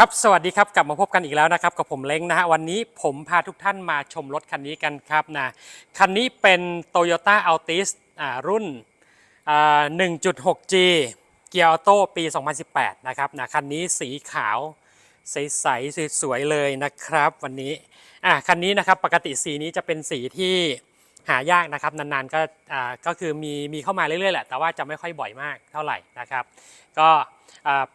ครับสวัสดีครับกลับมาพบกันอีกแล้วนะครับกับผมเล้งนะฮะวันนี้ผมพาทุกท่านมาชมรถคันนี้กันครับนะคันนี้เป็น Toyota Altis อ่ารุ่นอ่า 1.6G เกียร์ออโต้ปี 2018 นะครับนะคันนี้สีขาวใสๆสวยๆเลยนะครับ วันนี้อะคันนี้นะครับปกติสีนี้จะเป็นสีที่ หายากนะครับนานๆก็ก็คือมีมีเข้ามาเรื่อยๆแหละแต่ว่าจะไม่ค่อยบ่อยมากเท่าไหร่นะครับ ก็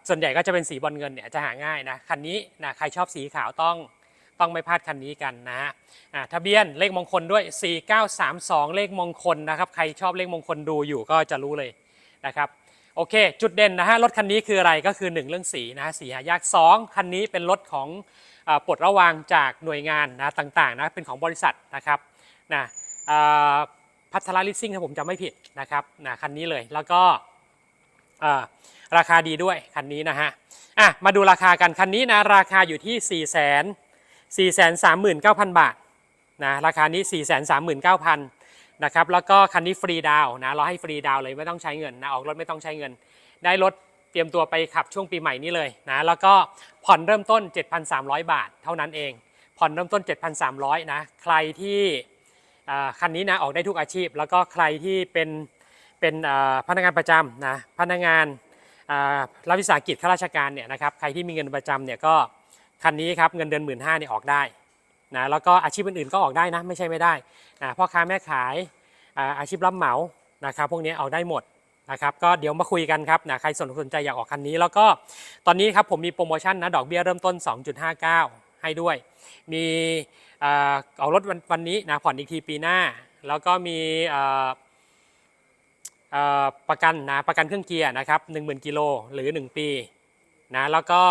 ส่วนใหญ่ก็จะเป็นสีบอลเงินเนี่ยจะหาง่ายนะคันนี้นะใครชอบสีขาวต้องต้องไม่พลาดคันนี้กันนะฮะทะเบียนเลขมงคลด้วย 4932 เลขมงคลนะครับใครชอบเลขมงคลดูอยู่ก็จะรู้เลยนะครับโอเค จุดเด่นนะฮะรถคันนี้คืออะไรก็คือ 1 เรื่องสีนะฮะสีหายาก 2 คันนี้เป็นรถของปลดระวางจากหน่วยงานนะต่างๆนะเป็นของบริษัทนะครับนะ พัทราลิสซิ่งถ้าผมจำไม่ผิดนะครับนะคันนี้เลยแล้วก็ราคาดีด้วยคันนี้นะฮะอะมาดูราคากันคันนี้นะราคาอยู่ที่ 4 4 3 9 0 0 0 บาทนะราคานี้ 4 3 9 0 0 0นะครับแล้วก็คันนี้ฟรีดาวนะเราให้ฟรีดาวเลยไม่ต้องใช้เงินนะออกรถไม่ต้องใช้เงิน ได้รถเตรียมตัวไปขับช่วงปีใหม่นี้เลยนะแล้วก็ผ่อนเริ่มต้น 7,300 บาทเท่านั้นเอง ผ่อนเริ่มต้น 7,300นะใครที่ คันนี้นะออกได้ทุกอาชีพ แล้วก็ใครที่เป็นเป็นพนักงานประจำนะพนักงานรัฐวิสาหกิจข้าราชการเนี่ยนะครับใครที่มีเงินประจำเนี่ยก็คันนี้ครับเงินเดือน1 5ื่นห้าเนี่ยออกได้นะแล้วก็อาชีพอื่นๆก็ออกได้นะไม่ใช่ไม่ได้นะพ่อค้าแม่ขายอาชีพรับเหมานะครับพวกนี้เอาได้หมดนะครับก็เดี๋ยวมาคุยกันครับนะใครสนสนใจอยากออกคันนี้ แล้วก็ตอนนี้ครับผมมีโปรโมชั่นนะดอกเบี้ยเริ่มต้น 2.59 ให้ด้วย มีอ่าเอารถวันวันนี้นะผ่อนอีกทีปีหน้า แล้วก็มีประกันนะประกันเครื่องเกียร์นะครับ10,000กิโลหรือ 1 ปีนะแล้วก็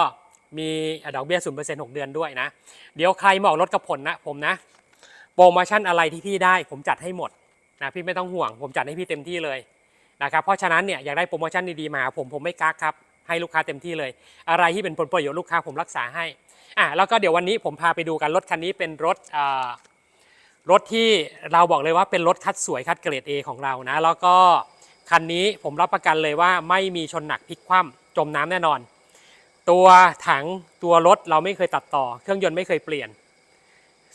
มีดอกเบี้ย0% 6เดือนด้วยนะ เดี๋ยวใครมาออกรถกับผลนะผมนะ โปรโมชั่นอะไรที่พี่ได้ผมจัดให้หมดนะพี่ไม่ต้องห่วง ผมจัดให้พี่เต็มที่เลยนะครับเพราะฉะนั้นเนี่ยอยากได้โปรโมชั่นดีๆมาหาผมผมไม่กักครับ ให้ลูกค้าเต็มที่เลย อะไรที่เป็นผลประโยชน์ลูกค้าผมรักษาให้อะแล้วก็เดี๋ยววันนี้ผมพาไปดูกันรถคันนี้เป็นรถอ่ารถที่เราบอกเลยว่าเป็นรถคัดสวยคัดเกรด A ของเรานะ แล้วก็คันนี้ผมรับประกันเลยว่าไม่มีชนหนักพลิกคว่ำจมน้ำแน่นอน ตัวถังตัวรถเราไม่เคยตัดต่อ เครื่องยนต์ไม่เคยเปลี่ยน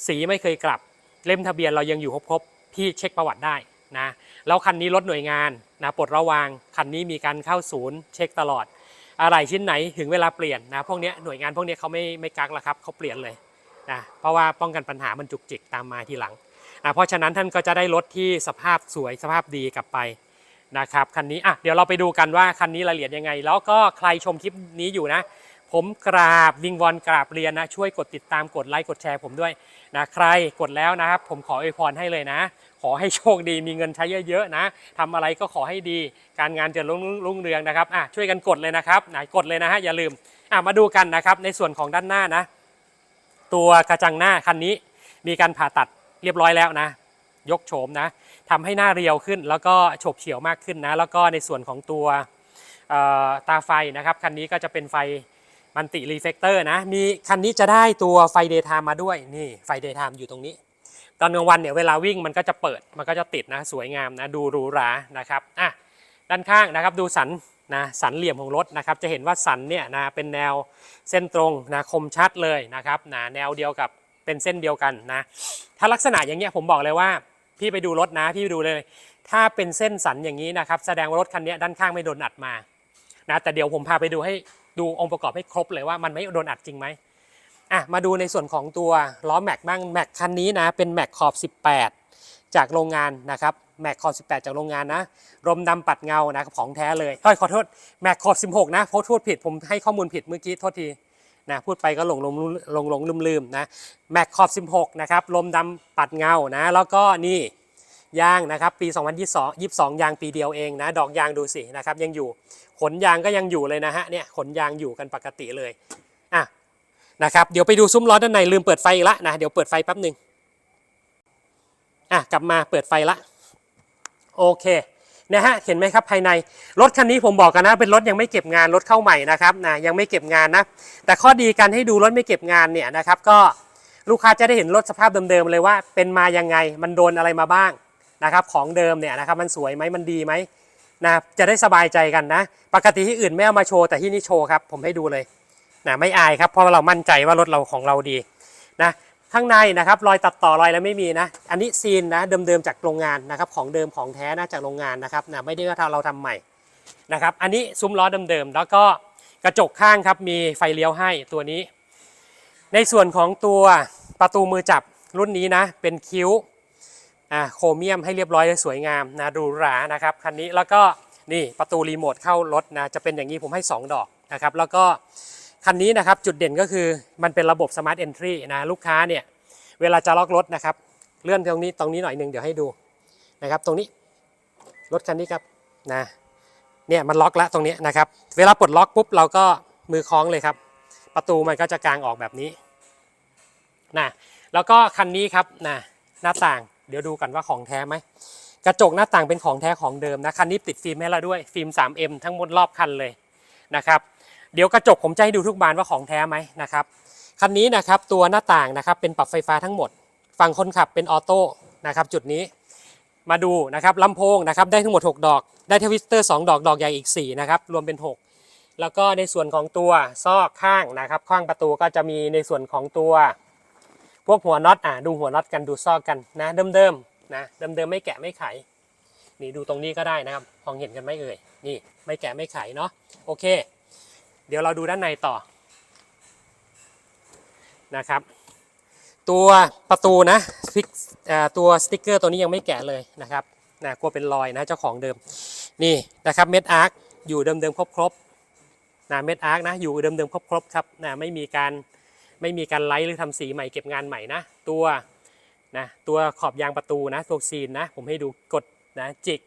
สีไม่เคยกลับ เล่มทะเบียนเรายังอยู่ครบๆพี่เช็คประวัติได้นะแล้วคันนี้รถหน่วยงานนะปลดระวางคันนี้มีการเข้าศูนย์เช็คตลอด อะไรชิ้นไหนถึงเวลาเปลี่ยนนะพวกเนี้ยหน่วยงานพวกเนี้ยเขาไม่ไม่กักล้วครับเขาเปลี่ยนเลยนะเพราะว่าป้องกันปัญหามันจุกจิกตามมาทีหลังนะเพราะฉะนั้นท่านก็จะได้รถที่สภาพสวยสภาพดีกลับไปนะครับคันนี้อะเดี๋ยวเราไปดูกันว่าคันนี้รายละเอียดยังไง แล้วก็ใครชมคลิปนี้อยู่นะ ผมกราบวิงวอนกราบเรียนนะช่วยกดติดตามกดไลค์กดแชร์ผมด้วยนะใครกดแล้วนะครับผมขออวยพรให้เลยนะ อให้โชคดีมีเงินใช้เยอะๆนะทำอะไรก็ขอให้ดี การงานเจะรุ่งรุ่งเรืองนะครับอะช่วยกันกดเลยนะครับไหนกดเลยนะฮะอย่าลืมอะมาดูกันนะครับในส่วนของด้านหน้านะ ตัวกระจังหน้าคันนี้มีการผ่าตัดเรียบร้อยแล้วนะ ยกโฉมนะทำให้หน้าเรียวขึ้น แล้วก็ฉบเฉียวมากขึ้นนะ แล้วก็ในส่วนของตัวตาไฟนะครับคันนี้ก็จะเป็นไฟมันติรีเฟกเตอร์นะมีคันนี้จะได้ตัวไฟเดย์ไทม์มาด้วยนี่ไฟเดย์ไทม์อยู่ตรงนี้ ตอนกลางวันเนี่ยเวลาวิ่งมันก็จะเปิดมันก็จะติดนะสวยงามนะดูหรูหรานะครับอะด้านข้างนะครับดูสันนะสันเหลี่ยมของรถนะครับจะเห็นว่าสันเนี่ยนะเป็นแนวเส้นตรงนะคมชัดเลยนะครับนะแนวเดียวกับเป็นเส้นเดียวกันนะถ้าลักษณะอย่างเงี้ยผมบอกเลยว่าพี่ไปดูรถนะพี่ไปดูเลย ถ้าเป็นเส้นสันอย่างนี้นะครับแสดงว่ารถคันนี้ด้านข้างไม่โดนอัดมานะแต่เดี๋ยวผมพาไปดูให้ดูองค์ประกอบให้ครบเลยว่ามันไม่โดนอัดจริงไหม อะมาดูในส่วนของตัวล้อแม็กบ้างแม็กคันนี้นะเป็นแม็กขอบ 18 จากโรงงานนะครับแม็กขอบ 18 จากโรงงานนะรมดำปัดเงานะของแท้เลยต้อยขอโทษแม็กขอบ 16 นะเพราะพูดผิดผมให้ข้อมูลผิดเมื่อกี้โทษทีนะพูดไปก็หลงหลงหลงหลงลืมลืมนะแม็กขอบ 16 นะครับลมดำปัดเงานะแล้วก็นี่ยางนะครับปี 2022 22 ยางปีเดียวเองนะดอกยางดูสินะครับยังอยู่ขนยางก็ยังอยู่เลยนะฮะเนี่ยขนยางอยู่กันปกติเลย นะครับเดี๋ยวไปดูซุ้มล้อด้านในลืมเปิดไฟอีกละนะเดี๋ยวเปิดไฟแป๊บหนึ่งอะกลับมาเปิดไฟละโอเคนะฮะเห็นไหมครับภายในรถคันนี้ผมบอกกันนะเป็นรถยังไม่เก็บงานรถเข้าใหม่นะครับนะยังไม่เก็บงานนะแต่ข้อดีการให้ดูรถไม่เก็บงานเนี่ยนะครับก็ลูกค้าจะได้เห็นรถสภาพเดิมๆเลยว่าเป็นมายังไงมันโดนอะไรมาบ้างนะครับของเดิมเนี่ยนะครับมันสวยไหมมันดีไหมนะจะได้สบายใจกันนะ ปกติที่อื่นไม่เอามาโชว์แต่ที่นี่โชว์ครับผมให้ดูเลย นะไม่อายครับเพราะเรามั่นใจว่ารถเราของเราดีนะข้างในนะครับรอยตัดต่อรอยแล้วไม่มีนะอันนี้ซีนนะเดิมๆจากโรงงานนะครับของเดิมของแท้นะจากโรงงานนะครับนะไม่ได้ว่าเราทำใหม่นะครับอันนี้ซุ้มล้อเดิมๆแล้วก็กระจกข้างครับมีไฟเลี้ยวให้ตัวนี้ ในส่วนของตัวประตูมือจับรุ่นนี้นะเป็นคิ้วโครเมียมให้เรียบร้อยและสวยงามนะดูหรานะครับคันนี้แล้วก็นี่ประตูรีโมทเข้ารถนะจะเป็นอย่างนี้ผมให้ 2 ดอกนะครับแล้วก็ คันนี้นะครับจุดเด่นก็คือมันเป็นระบบสมาร์ทเอนทรีนะลูกค้าเนี่ยเวลาจะล็อกรถนะครับเลื่อนตรงนี้ตรงนี้หน่อยหนึ่งเดี๋ยวให้ดูนะครับตรงนี้รถคันนี้ครับนะเนี่ยมันล็อกแล้วตรงนี้นะครับเวลาปลดล็อกปุ๊บเราก็มือคล้องเลยครับ ประตูมันก็จะกางออกแบบนี้นะแล้วก็คันนี้ครับนะหน้าต่างเดี๋ยวดูกันว่าของแท้ไหมกระจกหน้าต่างเป็นของแท้ของเดิมนะคันนี้ติดฟิล์มให้เราด้วยฟิล์ม 3M ทั้งหมดรอบคันเลยนะครับ เดี๋ยวกระจกผมจะให้ดูทุกบานว่าของแท้ไหมนะครับคันนี้นะครับตัวหน้าต่างนะครับเป็นปรับไฟฟ้าทั้งหมด ฝั่งคนขับเป็นออโต้นะครับจุดนี้มาดูนะครับลำโพงนะครับได้ทั้งหมด 6 ดอก ได้ทวิสเตอร์ 2 ดอกดอกใหญ่อีก 4 นะครับ รวมเป็น 6 แล้วก็ในส่วนของตัวซอกข้างนะครับ ข้างประตูก็จะมีในส่วนของตัว พวกหัวน็อตอะดูหัวน็อตกันดูซอกกันนะเดิมๆนะเดิมๆไม่แกะไม่ไขนี่ดูตรงนี้ก็ได้นะครับมองเห็นกันไหมเอ่ยนี่ไม่แกะไม่ไขเนาะโอเค เดี๋ยวเราดูด้านในต่อนะครับ ตัวประตูนะฟิกตัวสติกเกอร์ตัวนี้ยังไม่แกะเลยนะครับนะกลัวเป็นรอยนะเจ้าของเดิมนี่นะครับเม็ดอาร์คอยู่เดิมๆครบๆนะเม็ดอาร์คนะอยู่เดิมๆครบๆครับนะไม่มีการไม่มีการไลท์หรือทำสีใหม่เก็บงานใหม่นะตัวนะตัวขอบยางประตูนะตัวซีนนะผมให้ดูกดนะจิก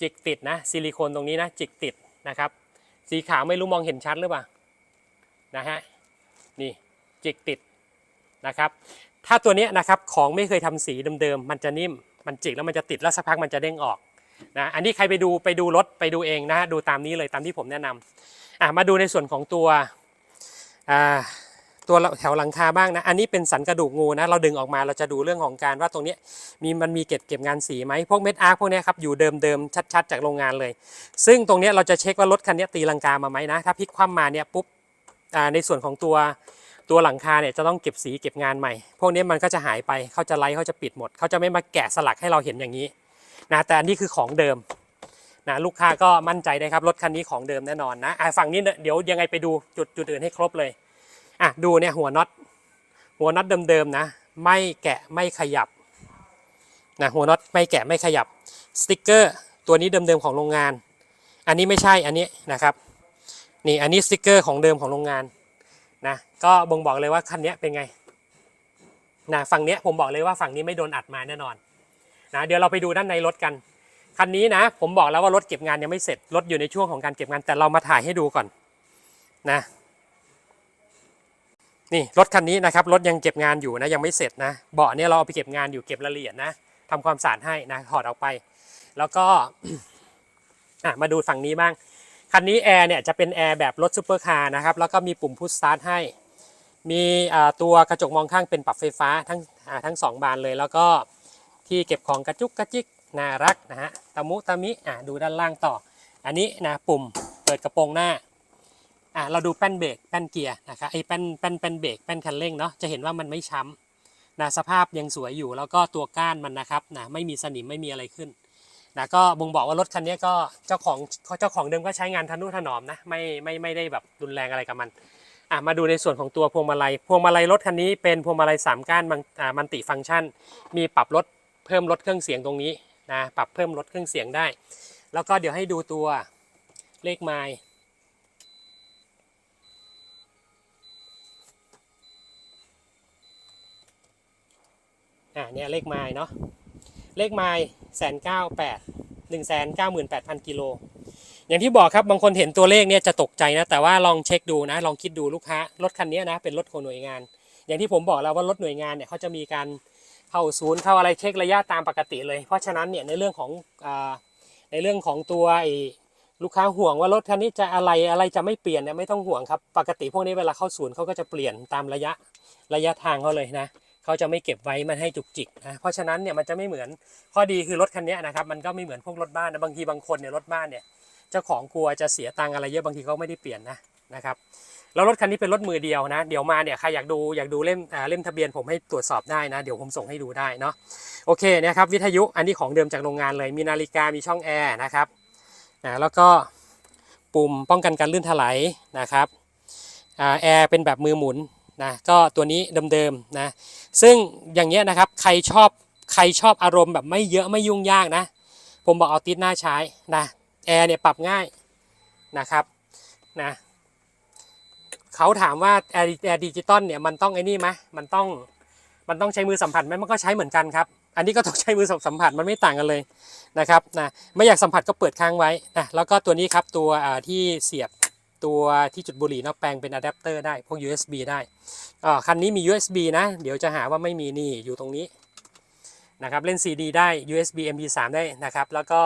จิกติดนะซิลิโคนตรงนี้นะจิกติดนะครับ สีขาวไม่รู้มองเห็นชัดหรือเปล่านะฮะนี่จิกติดนะครับ ถ้าตัวนี้นะครับของไม่เคยทำสีเดิมๆมันจะนิ่ม มันจิกแล้วมันจะติดแล้วสักพักมันจะเด้งออกนะอันนี้ใครไปดูไปดูรถไปดูเองนะฮะดูตามนี้เลยตามที่ผมแนะนำอะมาดูในส่วนของตัวอ่า ตัวแถวหลังคาบ้างนะ อันนี้เป็นสันกระดูกงูนะ เราดึงออกมาเราจะดูเรื่องของการว่าตรงนี้มีมันมีเก็บเก็บงานสีไหมพวกเม็ดอาร์พวกนี้ครับอยู่เดิมเดิมชัด ๆ จากโรงงานเลย ซึ่งตรงนี้เราจะเช็คว่ารถคันนี้ตีลังกามาไหมนะ ถ้าพลิกคว่ำมาเนี่ยปุ๊บในส่วนของตัวตัวหลังคาเนี่ยจะต้องเก็บสีเก็บงานใหม่ พวกนี้มันก็จะหายไปเขาจะไล่เขาจะปิดหมดเขาจะไม่มาแกะสลักให้เราเห็นอย่างนี้นะแต่อันนี้คือของเดิมนะลูกค้าก็มั่นใจได้ครับรถคันนี้ของเดิมแน่นอนนะฝั่งนี้เนี่ยเดี๋ยวยังไงไปดูจุดจุดอื่นให้ครบเลย อะดูเนี่ยหัวน็อตหัวน็อตเดิมๆนะ ไม่แกะไม่ขยับนะหัวน็อตไม่แกะไม่ขยับสติกเกอร์ตัวนี้เดิมๆของโรงงาน อันนี้ไม่ใช่อันนี้นะครับนี่อันนี้สติกเกอร์ของเดิมของโรงงานนะก็บ่งบอกเลยว่าคันนี้เป็นไงนะฝั่งนี้ผมบอกเลยว่าฝั่งนี้ไม่โดนอัดมาแน่นอนนะเดี๋ยวเราไปดูด้านในรถกันคันนี้นะ ผมบอกแล้วว่ารถเก็บงานยังไม่เสร็จรถอยู่ในช่วงของการเก็บงานแต่เรามาถ่ายให้ดูก่อนนะ นี่รถคันนี้นะครับรถยังเก็บงานอยู่นะยังไม่เสร็จนะเบาะเนี่ยเราเอาไปเก็บงานอยู่เก็บรายละเอียดนะทำความสะอาดให้นะถอดออกไป แล้วก็มาดูฝั่งนี้บ้างคันนี้แอร์เนี่ยจะเป็นแอร์แบบรถซูเปอร์คาร์นะครับแล้วก็มีปุ่มพุชสตาร์ทให้ มีตัวกระจกมองข้างเป็นปรับไฟฟ้าทั้งทั้งสองบานเลย แล้วก็ที่เก็บของกระจุกกระจิกน่ารักนะฮะตะมุตะมิอะดูด้านล่างต่อ อันนี้นะปุ่มเปิดกระโปรงหน้า อะเราดูแป้นเบรกแป้นเกียร์นะครับไอ้แป้นแป้นแป้นเบรกแป้นคันเร่งเนาะจะเห็นว่ามันไม่ช้ำนะสภาพยังสวยอยู่แล้วก็ตัวก้านมันนะครับนะไม่มีสนิมไม่มีอะไรขึ้นนะก็บ่งบอกว่ารถคันนี้ก็เจ้าของเจ้าของเดิมก็ใช้งานทนุถนอมนะไม่ไม่ไม่ได้แบบรุนแรงอะไรกับมันอะมาดูในส่วนของตัวพวงมาลัย พวงมาลัยรถคันนี้เป็นพวงมาลัยสามก้านมันอ่ามันติฟังก์ชัน มีปรับลดเพิ่มลดเครื่องเสียงตรงนี้นะปรับเพิ่มลดเครื่องเสียงได้ แล้วก็เดี๋ยวให้ดูตัวเลขไมล์ อ่าเนี่ยเลขไมล์เนาะเลขไมล์แสนเก้าแปดหนึ่งแสนเก้าหมื่นแปดพันกิโลอย่างที่บอกครับบางคนเห็นตัวเลขเนี่ยจะตกใจนะ แต่ว่าลองเช็คดูนะ ลองคิดดูลูกค้ารถคันนี้นะเป็นรถของหน่วยงาน อย่างที่ผมบอกแล้วว่ารถหน่วยงานเนี่ยเขาจะมีการเข้าศูนย์เข้าอะไรเช็คระยะตามปกติเลย เพราะฉะนั้นเนี่ยในเรื่องของอ่าในเรื่องของตัวไอ้ลูกค้าห่วงว่ารถคันนี้จะอะไรอะไรจะไม่เปลี่ยนเนี่ยไม่ต้องห่วงครับ ปกติพวกนี้เวลาเข้าศูนย์เขาก็จะเปลี่ยนตามระยะระยะทางเขาเลยนะ เขาจะไม่เก็บไว้มันให้จุกจิกนะเพราะฉะนั้นเนี่ยมันจะไม่เหมือนข้อดีคือรถคันนี้นะครับมันก็ไม่เหมือนพวกรถบ้านนะบางทีบางคนเนี่ยรถบ้านเนี่ยเจ้าของกลัวจะเสียตังอะไรเยอะบางทีเขาไม่ได้เปลี่ยนนะนะครับแล้วรถคันนี้เป็นรถมือเดียวนะ เดี๋ยวมาเนี่ยใครอยากดูอยากดูเล่มอ่าเล่มทะเบียนผมให้ตรวจสอบได้นะ เดี๋ยวผมส่งให้ดูได้เนาะโอเคเนี่ยครับวิทยุอันนี้ของเดิมจากโรงงานเลยมีนาฬิกามีช่องแอร์นะครับนะแล้วก็ปุ่มป้องกันการลื่นถลายนะครับอ่าแอร์เป็นแบบมือหมุน นะก็ตัวนี้เดิมๆนะซึ่งอย่างเงี้ยนะครับใครชอบใครชอบอารมณ์แบบไม่เยอะไม่ยุ่งยากนะ ผมบอกเอาติดหน้าใช้นะแอร์เนี่ยปรับง่ายนะครับนะเขาถามว่าแอร์แอร์ดิจิตอลเนี่ยมันต้องไอ้นี่ไหมมันต้องมันต้องใช้มือสัมผัสไหมมันก็ใช้เหมือนกันครับ อันนี้ก็ต้องใช้มือสัมผัสมันไม่ต่างกันเลยนะครับนะไม่อยากสัมผัสก็เปิดค้างไว้นะแล้วก็ตัวนี้ครับตัวที่เสียบ ตัวที่จุดบุหรี่เนาะแปลงเป็นอะแดปเตอร์ได้ พวก USB ได้อ่าคันนี้มี USB นะ เดี๋ยวจะหาว่าไม่มีนี่อยู่ตรงนี้นะครับเล่น CD ได้ USB MP3 ได้นะครับ แล้วก็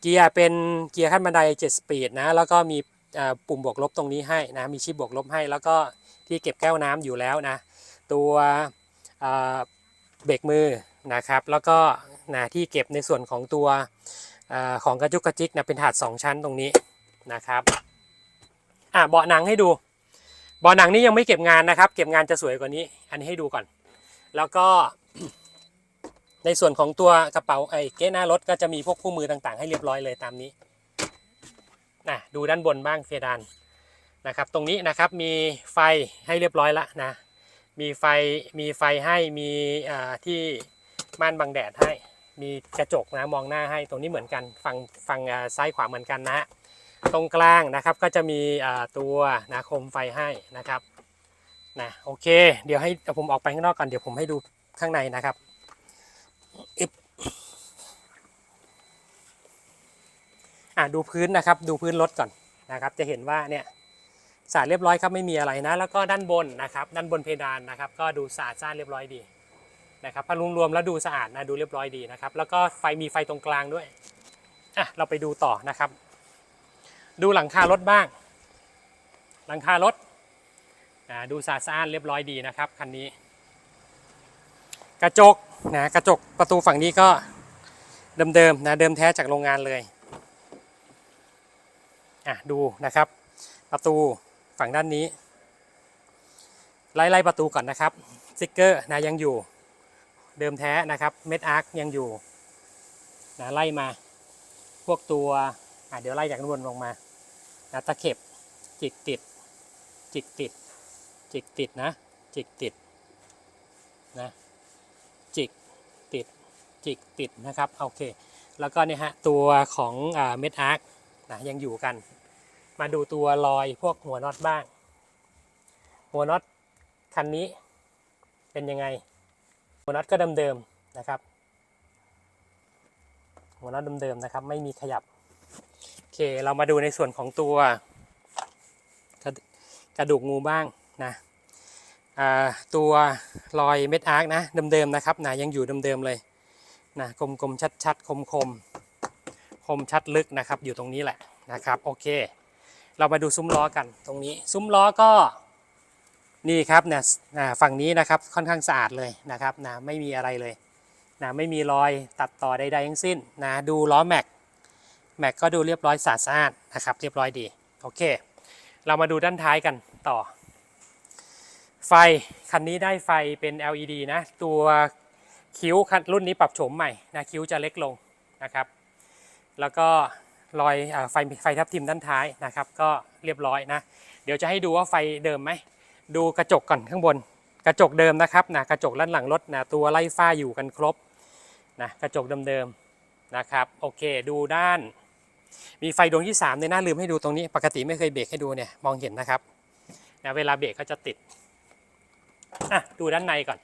เกียร์เป็นเกียร์ขั้นบันได 7 สปีดนะ แล้วก็มีอ่าปุ่มบวกลบตรงนี้ให้นะ มีชิปบวกลบให้ แล้วก็ที่เก็บแก้วน้ำอยู่แล้วนะ ตัวอ่าเบรกมือนะครับ แล้วก็นะที่เก็บในส่วนของตัวอาของกระจุกกระจิกนะเป็นถาด 2 ชั้นตรงนี้นะครับ อะเบาะหนังให้ดูเบาะหนังนี่ยังไม่เก็บงานนะครับ เก็บงานจะสวยกว่านี้ อันนี้ให้ดูก่อน แล้วก็ในส่วนของตัวกระเป๋าไอ้เก้หน้ารถก็จะมีพวกคู่มือต่างๆ ให้เรียบร้อยเลยตามนี้นะดูด้านบนบ้างเฟดานนะครับ ตรงนี้นะครับมีไฟให้เรียบร้อยละนะ มีไฟมีไฟให้มีอ่าที่ม่านบังแดดให้ มีกระจกนะมองหน้าให้ตรงนี้เหมือนกันฝั่งฝั่งซ้ายขวาเหมือนกันนะ ตรงกลางนะครับก็จะมีตัวนะโคมไฟให้นะครับนะโอเค เดี๋ยวให้ผมออกไปข้างนอกก่อนเดี๋ยวผมให้ดูข้างในนะครับอึ๊บอะดูพื้นนะครับดูพื้นรถก่อนนะครับ จะเห็นว่าเนี่ยสะอาดเรียบร้อยครับไม่มีอะไรนะ แล้วก็ด้านบนนะครับ ด้านบนเพดานนะครับ ก็ดูสะอาดสะอาดเรียบร้อยดีนะครับพอรวมๆแล้วดูสะอาดนะดูเรียบร้อยดีนะครับ แล้วก็ไฟมีไฟตรงกลางด้วยอะเราไปดูต่อนะครับ ดูหลังคารถบ้าง หลังคารถดูสะอาดสาดเรียบร้อยดีนะครับคันนี้ กระจกนะกระจกประตูฝั่งนี้ก็เดิมๆนะเดิมแท้จากโรงงานเลยอะดูนะครับ ประตูฝั่งด้านนี้ ไล่ไล่ประตูก่อนนะครับสติกเกอร์นะยังอยู่เดิมแท้นะครับเม็ดอาร์คยังอยู่นะไล่มา พวกตัว อะเดี๋ยวไล่จากข้างบนลงมานะตะเข็บจิกติด จิกติด จิกติดนะ จิกติดนะจิกติด จิกติดนะครับโอเค แล้วก็เนี่ยฮะตัวของเม็ดอาร์คนะยังอยู่กัน มาดูตัวรอยพวกหัวน็อตบ้าง หัวน็อตคันนี้เป็นยังไง หัวน็อตก็เดิมๆนะครับ หัวน็อตเดิมๆนะครับ ไม่มีขยับ โอเคเรามาดูในส่วนของตัว กระดูกงูบ้างนะตัวรอยเม็ดอาร์คนะเดิมๆนะครับนะยังอยู่เดิมๆเลยนะกลมๆชัดๆคมๆคมคมชัดลึกนะครับ อยู่ตรงนี้แหละนะครับโอเค เรามาดูซุ้มล้อกันตรงนี้ซุ้มล้อก็นี่ครับเนี่ยอ่าฝั่งนี้นะครับค่อนข้างสะอาดเลยนะครับนะไม่มีอะไรเลยนะไม่มีรอยตัดต่อใดๆทั้งสิ้นนะดูล้อแม็ก แม็กก็ดูเรียบร้อยสะอาดนะครับ เรียบร้อยดีโอเค เรามาดูด้านท้ายกันต่อ ไฟคันนี้ได้ไฟเป็น LED นะ ตัวคิ้วคันรุ่นนี้ปรับโฉมใหม่นะคิ้วจะเล็กลงนะครับ แล้วก็รอยอไฟไฟทับทิมด้านท้ายนะครับ ก็เรียบร้อยนะ เดี๋ยวจะให้ดูว่าไฟเดิมไหม ดูกระจกก่อนข้างบน กระจกเดิมนะครับนะกระจกด้านหลังรถนะตัวไล่ฝ้าอยู่กันครบนะกระจกเดิมๆนะครับ โอเค ดูด้าน มีไฟดวงที่3ในหน้าลืมให้ดูตรงนี้ ปกติไม่เคยเบรกให้ดูเนี่ยมองเห็นนะครับนะเวลาเบรกก็จะติดอะดูด้านในก่อน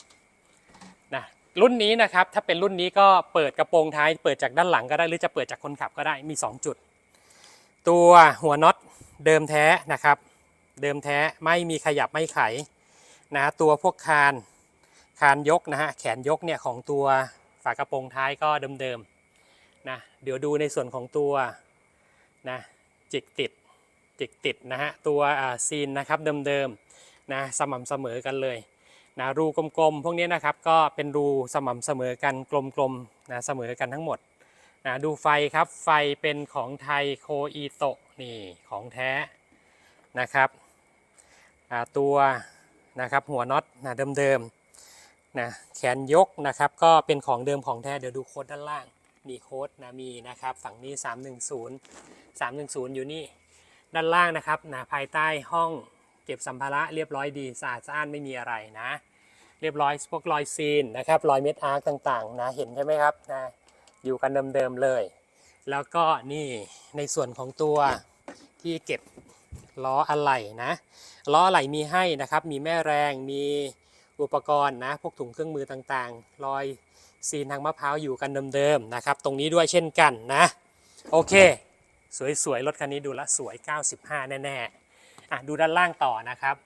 นะรุ่นนี้นะครับถ้าเป็นรุ่นนี้ก็เปิดกระโปรงท้ายเปิดจากด้านหลังก็ได้หรือจะเปิดจากคนขับก็ได้มี 2 จุด ตัวหัวน็อตเดิมแท้นะครับ เดิมแท้ไม่มีขยับไม่ไขนะตัวพวกคานคานยกนะฮะแขนยกเนี่ยของตัวฝากระโปรงท้ายก็เดิมๆนะเดี๋ยวดูในส่วนของตัว นะจิกติดจิกติดนะฮะตัวซีนนะครับเดิมๆนะสม่ำเสมอกันเลยนะรูกลมๆพวกนี้นะครับก็เป็นรูสม่ำเสมอกันกลมๆนะเสมอกันทั้งหมดนะดูไฟครับไฟเป็นของไทยโคอีโตะนี่ของแท้นะครับตัวนะครับหัวน็อตนะเดิมๆนะแขนยกนะครับก็เป็นของเดิมของแท้เดี๋ยวดูโค้ดด้านล่าง มีโค้ดนะมีนะครับ ฝั่งนี้ 310 310 อยู่นี่ ด้านล่างนะครับนะภายใต้ห้องเก็บสัมภาระเรียบร้อยดีสะอาดสะอ้านไม่มีอะไรนะ เรียบร้อยพวกรอยซีนนะครับรอยเม็ดอาร์กต่างๆนะเห็นใช่ไหมครับนะอยู่กันเดิมๆเลย แล้วก็นี่ในส่วนของตัวที่เก็บล้ออะไหล่นะล้ออะไหล่มีให้นะครับ มีแม่แรงมีอุปกรณ์นะพวกถุงเครื่องมือต่างๆ รอย ซีนทางมะพร้าวอยู่กันเดิมๆนะครับ ตรงนี้ด้วยเช่นกันนะ โอเค สวยๆ รถคันนี้ดูแลวสวย 95 แน่ๆอะดูด้านล่างต่อนะครับ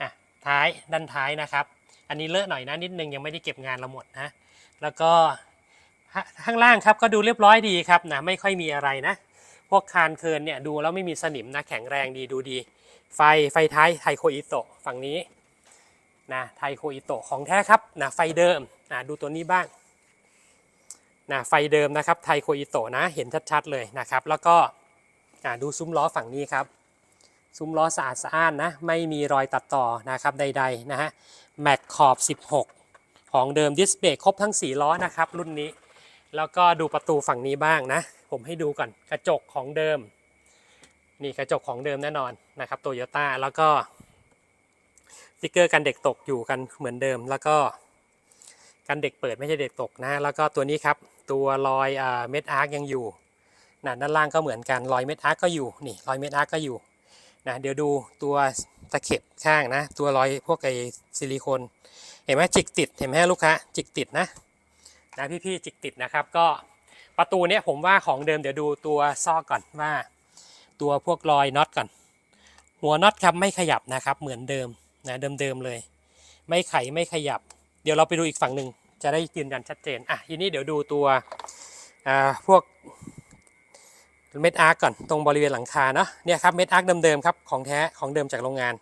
อะท้ายด้านท้ายนะครับ อันนี้เลอะหน่อยนะนิดนึงยังไม่ได้เก็บงานเราหมดนะ แล้วก็ข้าข้างล่างครับก็ดูเรียบร้อยดีครับนะไม่ค่อยมีอะไรนะ พวกคานเคินเนี่ยดูแล้วไม่มีสนิมนะแข็งแรงดีดูดี ไฟไฟท้ายไทโคอิโตะฝั่งนี้ นะไทโคอิโตะของแท้ครับนะไฟเดิมนะดูตัวนี้บ้างนะไฟเดิมนะครับไทโคอิโตะนะเห็นชัดๆเลยนะครับ แล้วก็อะดูซุ้มล้อฝั่งนี้ครับ ซุ้มล้อสะอาดสะอ้านนะไม่มีรอยตัดต่อนะครับใดๆนะฮะแม็กขอบ 16 ของเดิมดิสเบรกครบทั้ง 4 ล้อนะครับ รุ่นนี้ แล้วก็ดูประตูฝั่งนี้บ้างนะ ผมให้ดูก่อนกระจกของเดิม นี่กระจกของเดิมแน่นอนนะครับโตโยต้าแล้วก็ ติ๊กเกอร์กันเด็กตกอยู่กันเหมือนเดิม แล้วก็กันเด็กเปิดไม่ใช่เด็กตกนะแล้วก็ตัวนี้ครับตัวรอยเม็ดอาร์กยังอยู่นะด้านล่างก็เหมือนกันรอยเม็ดอาร์กก็อยู่นี่รอยเม็ดอาร์กก็อยู่นะเดี๋ยวดูตัวตะเข็บข้างนะ ตัวรอยพวกไอซิลิโคนเห็นไหมจิกติดเห็นไหมลูกค้าจิกติดนะนะพี่ๆจิกติดนะครับก็ประตูเนี้ยผมว่าของเดิมเดี๋ยวดูตัวซอกก่อนว่า ตัวพวกรอยน็อตก่อน หัวน็อตครับไม่ขยับนะครับเหมือนเดิม นะเดิมๆเลย ไม่ไขไม่ขยับ เดี๋ยวเราไปดูอีกฝั่งหนึ่งจะได้ยืนยันชัดเจนอะทีนี้เดี๋ยวดูตัวพวกเม็ดอาร์กก่อนตรงบริเวณหลังคาเนาะเนี่ยครับเม็ดอาร์กเดิมๆครับของแท้ของเดิมจากโรงงาน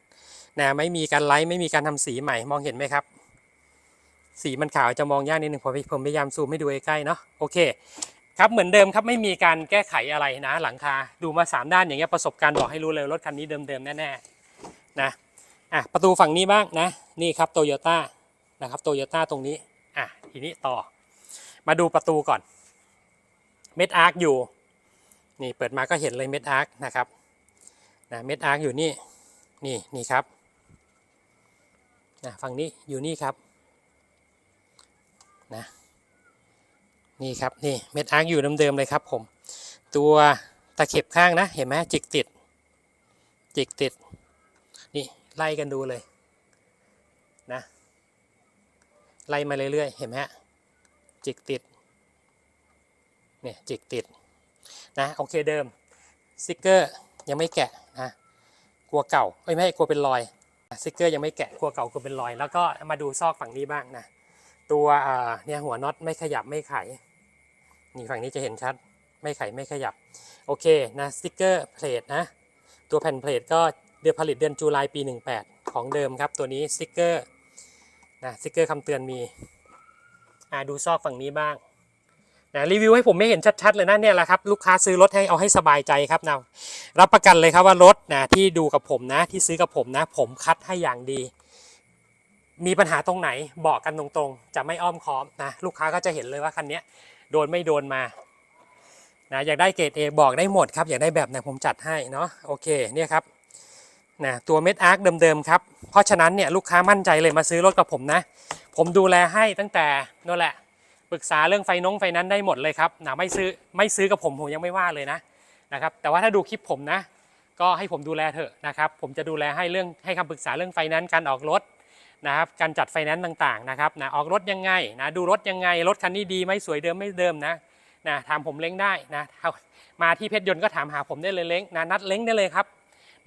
นะไม่มีการไลท์ไม่มีการทำสีใหม่มองเห็นไหมครับ สีมันขาวจะมองยากนิดหนึ่งผมผมพยายามซูมให้ดูใกล้ๆเนาะโอเคครับเหมือนเดิมครับไม่มีการแก้ไขอะไรนะหลังคาดูมา 3 ด้านอย่างเงี้ยประสบการณ์บอกให้รู้เลยรถคันนี้เดิมๆแน่ๆนะ อะประตูฝั่งนี้บ้างนะนี่ครับโตโยต้านะครับโตโยต้าตรงนี้อะทีนี้ต่อ มาดูประตูก่อนเม็ดอาร์คอยู่นี่เปิดมาก็เห็นเลยเม็ดอาร์คนะครับนะเม็ดอาร์คอยู่นี่นี่นี่ครับนะฝั่งนี้อยู่นี่ครับนะนี่ครับนี่เม็ดอาร์คอยู่เดิมๆเลยครับผม ตัวตะเข็บข้างนะเห็นไหมจิกติดจิกติด ไล่กันดูเลยนะไล่มาเรื่อยๆ เห็นไหมฮะจิกติดเนี่ยจิกติดนะโอเคเดิมสติกเกอร์ยังไม่แกะนะกลัวเก่าเอ้ยไม่ใช่กลัวเป็นรอยสติกเกอร์ยังไม่แกะกลัวเก่ากลัวเป็นรอย แล้วก็มาดูซอกฝั่งนี้บ้างนะตัวเนี่ยหัวน็อตไม่ขยับไม่ไขนี่ฝั่งนี้จะเห็นชัด ไม่ไขไม่ขยับ โอเคนะสติกเกอร์เพลทนะตัวแผ่นเพลทก็ เดือนผลิตเดือนตุลาปี 18 ของเดิมครับ ตัวนี้สติกเกอร์นะสติกเกอร์คำเตือนมีอ่าดูซอกฝั่งนี้บ้างนะรีวิวให้ผมไม่เห็นชัดๆเลยนะเนี่ยแหละครับลูกค้าซื้อรถให้เอาให้สบายใจครับนะรับประกันเลยครับว่ารถนะที่ดูกับผมนะที่ซื้อกับผมนะ ผมคัดให้อย่างดี มีปัญหาตรงไหนบอกกันตรงๆ จะไม่อ้อมค้อมนะลูกค้าก็จะเห็นเลยว่าคันนี้โดนไม่โดนมานะอยากได้เกรด A บอกได้หมดครับอยากได้แบบไหนผมจัดให้เนาะโอเคเนี่ยครับ นะตัวเม็ดอาร์คเดิมๆครับ เพราะฉะนั้นเนี่ยลูกค้ามั่นใจเลยมาซื้อรถกับผมนะ ผมดูแลให้ตั้งแต่นั่นแหละปรึกษาเรื่องไฟน้องไฟนั้นได้หมดเลยครับนะไม่ซื้อไม่ซื้อกับผมผมยังไม่ว่าเลยนะนะครับแต่ว่าถ้าดูคลิปผมนะ ก็ให้ผมดูแลเถอะนะครับ ผมจะดูแลให้เรื่องให้คำปรึกษาเรื่องไฟนนซ์การออกรถนะครับการจัดไฟแนนซ์ต่างๆนะครับนะออกรถยังไงนะดูรถยังไงรถคันนี้ดีไหมสวยเดิมไม่เดิมนะนะถามผมเล้งได้นะมาที่เพชรยนต์ก็ถามหาผมได้เลยเล้งนะนัดเล้งได้เลยครับ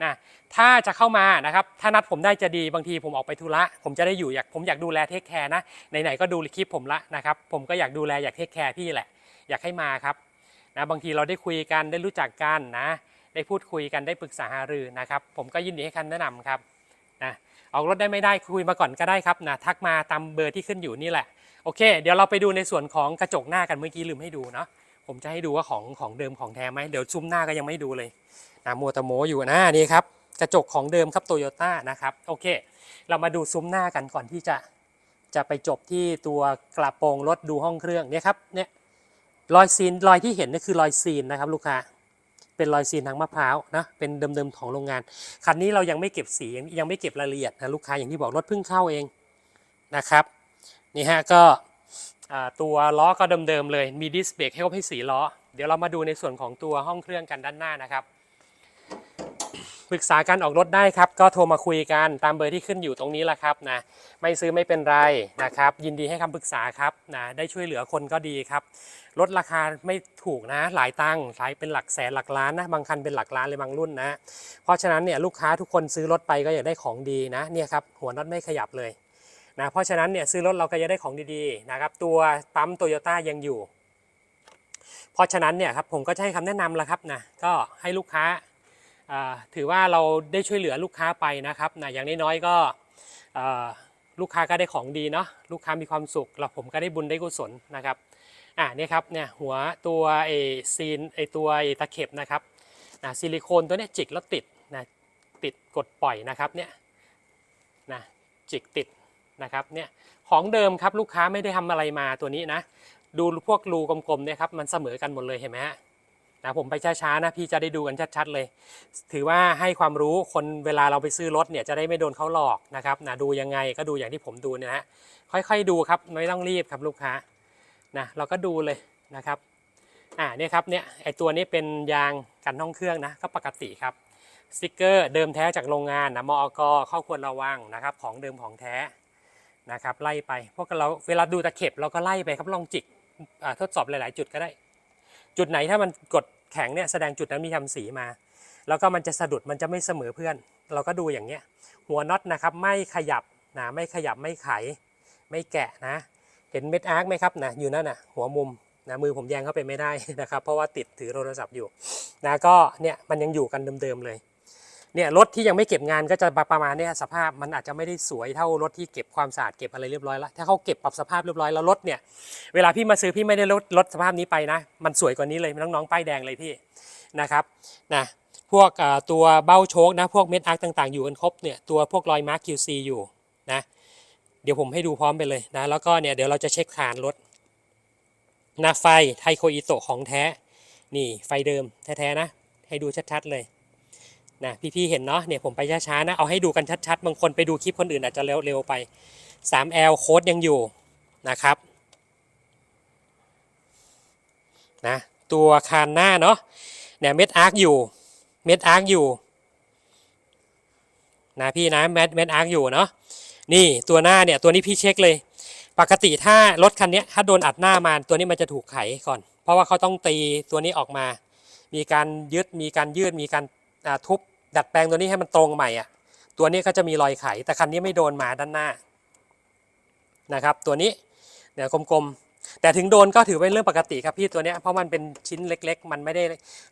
นะถ้าจะเข้ามานะครับถ้านัดผมได้จะดีบางทีผมออกไปธุระผมจะได้อยู่อยากผมอยากดูแลเทคแคร์นะไหนๆก็ดูคลิปผมละนะครับผมก็อยากดูแลอยากเทคแคร์พี่แหละ อยากให้มาครับนะบางทีเราได้คุยกันได้รู้จักกันนะได้พูดคุยกันได้ปรึกษาหารือนะครับ ผมก็ยินดีให้คำแนะนำครับนะออกรถได้ไม่ได้คุยมาก่อนก็ได้ครับนะทักมาตามเบอร์ที่ขึ้นอยู่นี่แหละโอเค เดี๋ยวเราไปดูในส่วนของกระจกหน้ากันเมื่อกี้ลืมให้ดูเนาะผมจะให้ดูว่าของของเดิมของแท้ไหมเดี๋ยวซุ้มหน้าก็ยังไม่ดูเลย นะมัวตะโมอยู่นะนี่ครับกระจกของเดิมครับโตโยต้านะครับโอเค เรามาดูซุ้มหน้ากันก่อนที่จะจะไปจบที่ตัวกระโปรงรถดูห้องเครื่องเนี่ยครับเนี่ยรอยซีนรอยที่เห็นนี่คือรอยซีนนะครับลูกค้าเป็นรอยซีนทางมะพร้าวนะเป็นเดิมๆของโรงงานคันนี้เรายังไม่เก็บสียังไม่เก็บรายละเอียดนะลูกค้าอย่างที่บอกรถเพิ่งเข้าเองนะครับนี่ฮะก็ตัวล้อก็เดิมๆเลยมีดิสเบรกให้ครบให้สีล้อ เดี๋ยวเรามาดูในส่วนของตัวห้องเครื่องกันด้านหน้านะครับ รึกษาการออกรถได้ครับ ก็โทรมาคุยกันตามเบอร์ที่ขึ้นอยู่ตรงนี้แหละครับนะไม่ซื้อไม่เป็นไรนะครับ ยินดีให้คำปรึกษาครับนะได้ช่วยเหลือคนก็ดีครับลดราคาไม่ถูกนะหลายตังค์หลายเป็นหลักแสนหลักล้านนะบางคันเป็นหลักล้านเลยบางรุ่นนะเพราะฉะนั้นเนี่ยลูกค้าทุกคนซื้อรถไปก็อยากได้ของดีนะเนี่ยครับหัวน็อตไม่ขยับเลยนะเพราะฉะนั้นเนี่ยซื้อรถเราก็จะได้ของดีๆนะครับตัวปั๊มโตโยต้ายังอยู่ เพราะฉะนั้นเนี่ยครับผมก็จะให้คำแนะนำละครับนะก็ให้ลูกค้า ถือว่าเราได้ช่วยเหลือลูกค้าไปนะครับนะอย่างน้อยๆก็ลูกค้าก็ได้ของดีเนาะลูกค้ามีความสุขเราผมก็ได้บุญได้กุศลนะครับอ่านี่ครับเนี่ยหัวตัวไอซีนไอตัวไอตะเข็บนะครับนะซิลิโคนตัวนี้จิกแล้วติดนะติดกดปล่อยนะครับเนี่ยนะจิกติดนะครับเนี่ยของเดิมครับลูกค้าไม่ได้ทำอะไรมาตัวนี้นะดูพวกรูกลมๆเนี่ยครับมันเสมอกันหมดเลยเห็นไหมฮะ นะผมไปช้าๆนะพี่จะได้ดูกันชัดๆเลย ถือว่าให้ความรู้คนเวลาเราไปซื้อรถเนี่ยจะได้ไม่โดนเขาหลอกนะครับนะดูยังไงก็ดูอย่างที่ผมดูเนี่ยนะฮะค่อยๆดูครับไม่ต้องรีบครับลูกค้านะเราก็ดูเลยนะครับอ่าเนี่ยครับเนี่ยไอตัวนี้เป็นยางกันห้องเครื่องนะก็ปกติครับสติกเกอร์เดิมแท้จากโรงงานนะมอกข้อควรระวังนะครับของเดิมของแท้นะครับไล่ไปพวกเราเวลาดูตะเข็บเราก็ไล่ไปครับลองจิกทดสอบหลาย ๆ จุดก็ได้ จุดไหนถ้ามันกด แข็งเนี่ยแสดงจุดนั้นมีทำสีมา แล้วก็มันจะสะดุดมันจะไม่เสมอเพื่อน เราก็ดูอย่างเงี้ยหัวน็อตนะครับไม่ขยับนะไม่ขยับไม่ไข ไม่แกะนะ เห็นเม็ดอาร์คไหมครับนะอยู่นั่นน่ะหัวมุมนะมือผมแยงเข้าไปไม่ได้นะครับ เพราะว่าติดถือโทรศัพท์อยู่นะก็เนี่ยมันยังอยู่กันเดิมๆเลย เนี่ยรถที่ยังไม่เก็บงานก็จะประมาณเนี้ยสภาพมันอาจจะไม่ได้สวยเท่ารถที่เก็บความสะอาดเก็บอะไรเรียบร้อยแล้วถ้าเขาเก็บปรับสภาพเรียบร้อยแล้วรถเนี่ยเวลาพี่มาซื้อพี่ไม่ได้ลดลดสภาพนี้ไปนะ มันสวยกว่านี้เลยน้องๆป้ายแดงเลยพี่นะครับนะพวกตัวเบ้าโชคนะพวกเม็ดอาร์คต่างๆ อยู่กันครบเนี่ยตัวพวกรอยมาร์ค QC อยู่นะเดี๋ยวผมให้ดูพร้อมไปเลยนะแล้วก็เนี่ยเดี๋ยวเราจะเช็คคานรถนะไฟไทโคอิโตของแท้นี่ไฟเดิมแท้ๆนะให้ดูชัดๆเลย นะพี่ๆเห็นเนาะเนี่ยผมไปช้าๆนะเอาให้ดูกันชัดๆบางคนไปดูคลิปคนอื่นอาจจะเร็วๆไป 3L โค้ดยังอยู่นะครับนะตัวคานหน้าเนาะเนี่ยเม็ดอาร์คอยู่เม็ดอาร์คอยู่นะพี่นะเม็ดเม็ดอาร์คอยู่เนาะนี่ตัวหน้าเนี่ยตัวนี้พี่เช็คเลย ปกติถ้ารถคันเนี้ยถ้าโดนอัดหน้ามาตัวนี้มันจะถูกไขก่อน เพราะว่าเขาต้องตีตัวนี้ออกมา มีการยึดมีการยืดมีการ ทุบดัดแปลงตัวนี้ให้มันตรงใหม่อะตัวนี้ก็จะมีรอยไข แต่คันนี้ไม่โดนมาด้านหน้านะครับตัวนี้เนี่ยกลมๆ แต่ถึงโดนก็ถือเป็นเรื่องปกติครับพี่ตัวเนี้ยเพราะมันเป็นชิ้นเล็ก ๆ มันไม่ได้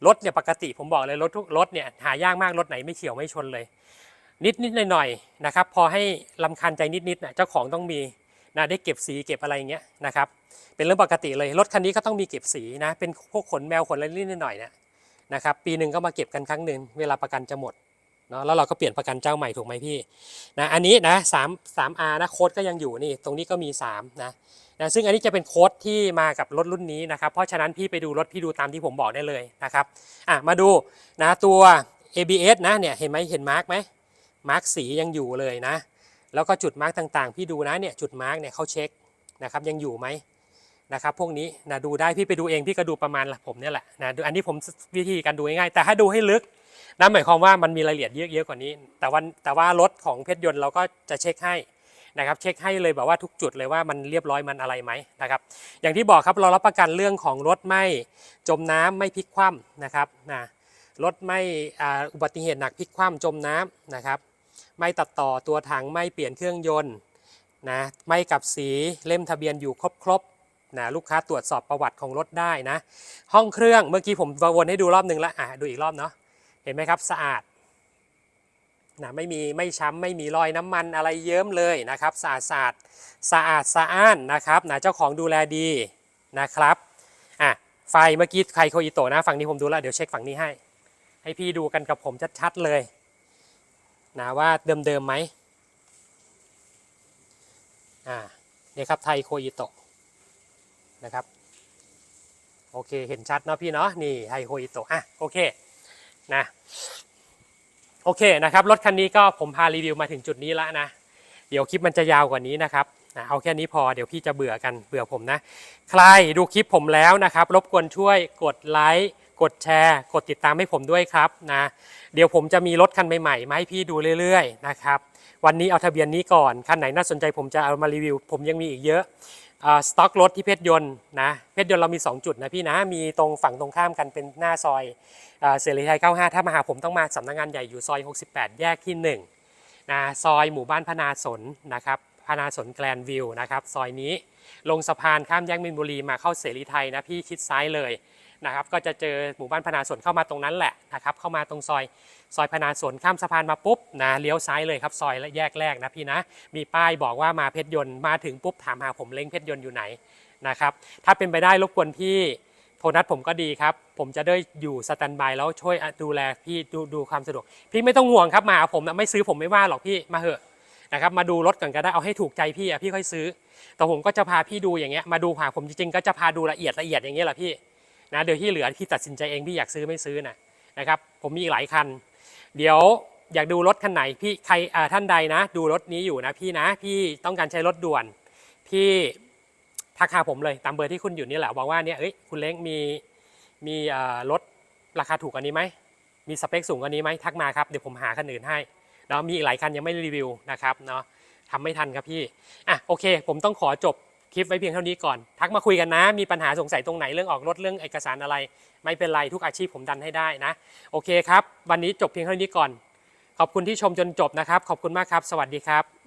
รถเนี่ยปกติผมบอกเลยรถทุกรถเนี่ยหายากมากรถไหนไม่เฉียวไม่ชนเลย นิดนิดหน่อยหน่อยๆนะครับพอให้ลำคันใจนิดนิดๆนะเจ้าของต้องมีนะได้เก็บสีเก็บอะไรอย่างเงี้ยนะครับเป็นเรื่องปกติเลยรถคันนี้ก็ต้องมีเก็บสีนะเป็นพวกขนแมวขนอะไรนิดหน่อยเนี่ย นะครับปีหนึ่งก็มาเก็บกันครั้งหนึ่งเวลาประกันจะหมดเนาะแล้วเราก็เปลี่ยนประกันเจ้าใหม่ถูกไหมพี่นะอันนี้นะสามสามอาร์นะโค้ดก็ยังอยู่นี่ตรงนี้ก็มีสามนะนะซึ่งอันนี้จะเป็นโค้ดที่มากับรถรุ่นนี้นะครับเพราะฉะนั้นพี่ไปดูรถพี่ดูตามที่ผมบอกได้เลยนะครับอะมาดูนะตัว ABS นะเนี่ยเห็นไหมเห็นมาร์กไหมมาร์กสียังอยู่เลยนะ แล้วก็จุดมาร์กต่างๆ พี่ดูนะเนี่ยจุดมาร์กเนี่ยเขาเช็คนะครับยังอยู่ไหม นะครับพวกนี้นะดูได้พี่ไปดูเองพี่ก็ดูประมาณละผมเนี่ยแหละนะอันนี้ผมวิธีการดูง่ายๆแต่ถ้าดูให้ลึกนั่นหมายความว่ามันมีรายละเอียดเยอะๆกว่านี้ แต่วันแต่ว่ารถของเพชรยนต์เราก็จะเช็คให้นะครับเช็คให้เลยแบบว่าทุกจุดเลยว่ามันเรียบร้อยมันอะไรไหมนะครับอย่างที่บอกครับเรารับประกันเรื่องของรถไม่จมน้ำไม่พลิกคว่ำนะครับนะรถไม่อุบัติเหตุหนักพลิกคว่ำจมน้ำนะครับ ไม่ตัดต่อตัวถังไม่เปลี่ยนเครื่องยนต์นะไม่กลับสีเล่มทะเบียนอยู่ครบ นะลูกค้าตรวจสอบประวัติของรถได้นะ ห้องเครื่องเมื่อกี้ผมวนให้ดูรอบหนึ่งแล้วอะดูอีกรอบเนาะเห็นไหมครับสะอาดนะไม่มีไม่ช้ำไม่มีรอยน้ำมันอะไรเยิ้มเลยนะครับสะอาดสะอาดสะอาดสะอ้านนะครับนะเจ้าของดูแลดีนะครับอะไฟเมื่อกี้ใครโคอิโตะนะฝั่งนี้ผมดูแล้วเดี๋ยวเช็คฝั่งนี้ให้ ให้พี่ดูกันกับผมชัดๆเลยนะว่าเดิมๆไหมอ่าเนี่ยครับไทยโคอิโตะ นะครับ โอเคเห็นชัดเนาะพี่เนาะนี่ไทยโคอิโตะอะโอเคนะโอเคนะครับรถคันนี้ก็ผมพารีวิวมาถึงจุดนี้แล้วนะ เดี๋ยวคลิปมันจะยาวกว่านี้นะครับนะเอาแค่นี้พอเดี๋ยวพี่จะเบื่อกันเบื่อผมนะ ใครดูคลิปผมแล้วนะครับ รบกวนช่วยกดไลค์กดแชร์ กดติดตามให้ผมด้วยครับนะเดี๋ยวผมจะมีรถคันใหม่ๆมาให้พี่ดูเรื่อยๆนะครับวันนี้เอาทะเบียนนี้ก่อนคันไหนน่าสนใจผมจะเอามารีวิว ผมยังมีอีกเยอะ สต็อกรถที่เพชรยนต์นะเพชรยนต์เรามี 2 จุดนะพี่นะมีตรงฝั่งตรงข้ามกันเป็นหน้าซอยเอ่อเสรีไทย 95 ถ้ามาหาผมต้องมาสำนักงานใหญ่อยู่ซอย 68 แยกที่1นะซอยหมู่บ้านพนาสนนะครับพนาสนแกลนวิวนะครับซอยนี้ลงสะพานข้ามแยกมินบุรีมาเข้าเสรีไทยนะพี่ชิดซ้ายเลย นะครับก็จะเจอหมู่บ้านพนาสวนเข้ามาตรงนั้นแหละนะครับเข้ามาตรงซอยซอยพนาสวนข้ามสะพานมาปุ๊บนะเลี้ยวซ้ายเลยครับซอยและแยกแรกนะพี่นะ มีป้ายบอกว่ามาเพชรยนต์มาถึงปุ๊บถามหาผมเล้งเพชรยนต์อยู่ไหนนะครับถ้าเป็นไปได้รบกวนพี่โทรนัดผมก็ดีครับ ผมจะได้อยู่สแตนบายแล้วช่วยดูแลพี่ดูดูความสะดวก พี่ไม่ต้องห่วงครับมาผมนะไม่ซื้อผมไม่ว่าหรอกพี่มาเหอะนะครับมาดูรถก่อนก็ได้เอาให้ถูกใจพี่อะพี่ค่อยซื้อ แต่ผมก็จะพาพี่ดูอย่างเงี้ยมาดูหาผมจริงๆก็จะพาดูละเอียดละเอียดอย่างเงี้ยแหละพี่ นะเดี๋ยวที่เหลือพี่ตัดสินใจเองพี่อยากซื้อไม่ซื้อนะนะครับผมมีอีกหลายคัน เดี๋ยวอยากดูรถคันไหนพี่ใครท่านใดนะ ดูรถนี้อยู่นะพี่นะพี่ต้องการใช้รถด่วน พี่ทักหาผมเลยตามเบอร์ที่คุณอยู่นี่แหละบอกว่าเนี่ยเอ้ยคุณเล้งมีมีรถราคาถูกกว่านี้ไหมมีสเปคสูงกว่านี้ไหมทักมาครับเดี๋ยวผมหาคันอื่นให้แล้วมีอีกหลายคันยังไม่รีวิวนะครับเนาะทำไม่ทันครับพี่อะโอเค ผมต้องขอจบ คลิปไว้เพียงเท่านี้ก่อน ทักมาคุยกันนะ มีปัญหาสงสัยตรงไหนเรื่องออกรถเรื่องเอกสารอะไร ไม่เป็นไรทุกอาชีพผมดันให้ได้นะ โอเคครับ วันนี้จบเพียงเท่านี้ก่อน ขอบคุณที่ชมจนจบนะครับ ขอบคุณมากครับ สวัสดีครับ